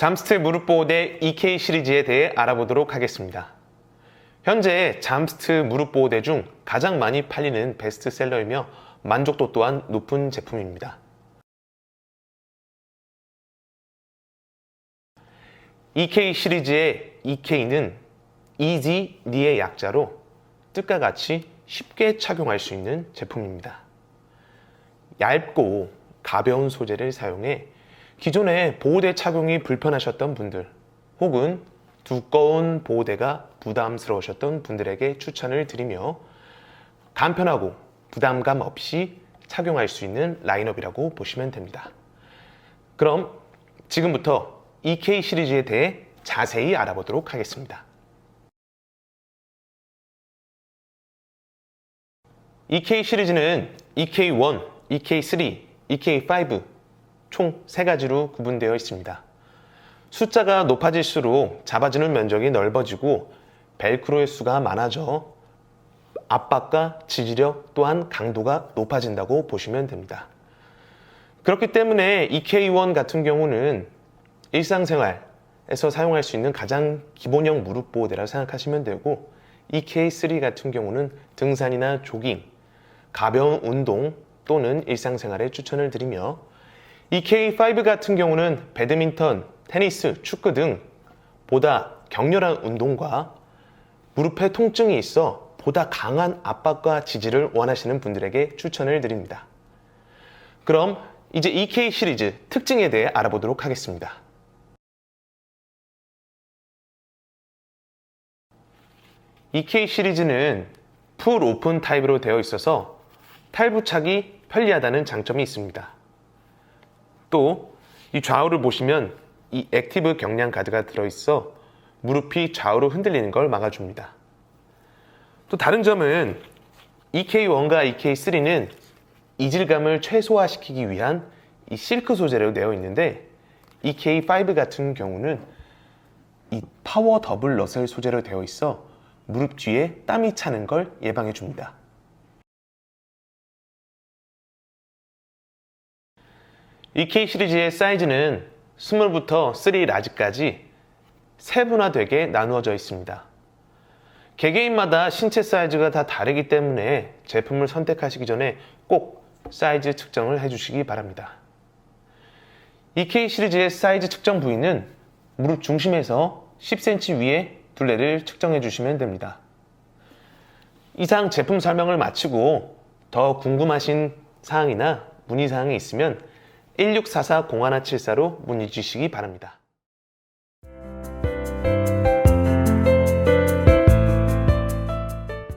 잠스트 무릎 보호대 EK 시리즈에 대해 알아보도록 하겠습니다. 현재 잠스트 무릎 보호대 중 가장 많이 팔리는 베스트셀러이며 만족도 또한 높은 제품입니다. EK 시리즈의 EK는 Easy Knee의 약자로 뜻과 같이 쉽게 착용할 수 있는 제품입니다. 얇고 가벼운 소재를 사용해 기존에 보호대 착용이 불편하셨던 분들 혹은 두꺼운 보호대가 부담스러우셨던 분들에게 추천을 드리며 간편하고 부담감 없이 착용할 수 있는 라인업이라고 보시면 됩니다. 그럼 지금부터 EK 시리즈에 대해 자세히 알아보도록 하겠습니다. EK 시리즈는 EK1, EK3, EK5 총 3가지로 구분되어 있습니다. 숫자가 높아질수록 잡아주는 면적이 넓어지고 벨크로의 수가 많아져 압박과 지지력 또한 강도가 높아진다고 보시면 됩니다. 그렇기 때문에 EK1 같은 경우는 일상생활에서 사용할 수 있는 가장 기본형 무릎 보호대라고 생각하시면 되고 EK3 같은 경우는 등산이나 조깅, 가벼운 운동 또는 일상생활에 추천을 드리며 EK5 같은 경우는 배드민턴, 테니스, 축구 등 보다 격렬한 운동과 무릎에 통증이 있어 보다 강한 압박과 지지를 원하시는 분들에게 추천을 드립니다. 그럼 이제 EK 시리즈 특징에 대해 알아보도록 하겠습니다. EK 시리즈는 풀 오픈 타입으로 되어 있어서 탈부착이 편리하다는 장점이 있습니다. 또 이 좌우를 보시면 이 액티브 경량 가드가 들어있어 무릎이 좌우로 흔들리는 걸 막아줍니다. 또 다른 점은 EK1과 EK3는 이질감을 최소화시키기 위한 이 실크 소재로 되어 있는데 EK5 같은 경우는 이 파워 더블 러셀 소재로 되어 있어 무릎 뒤에 땀이 차는 걸 예방해 줍니다. EK 시리즈의 사이즈는 스몰부터 3 라지까지 세분화되게 나누어져 있습니다. 개개인마다 신체 사이즈가 다 다르기 때문에 제품을 선택하시기 전에 꼭 사이즈 측정을 해주시기 바랍니다. EK 시리즈의 사이즈 측정 부위는 무릎 중심에서 10cm 위에 둘레를 측정해 주시면 됩니다. 이상 제품 설명을 마치고 더 궁금하신 사항이나 문의 사항이 있으면 1644-0174로 문의 주시기 바랍니다.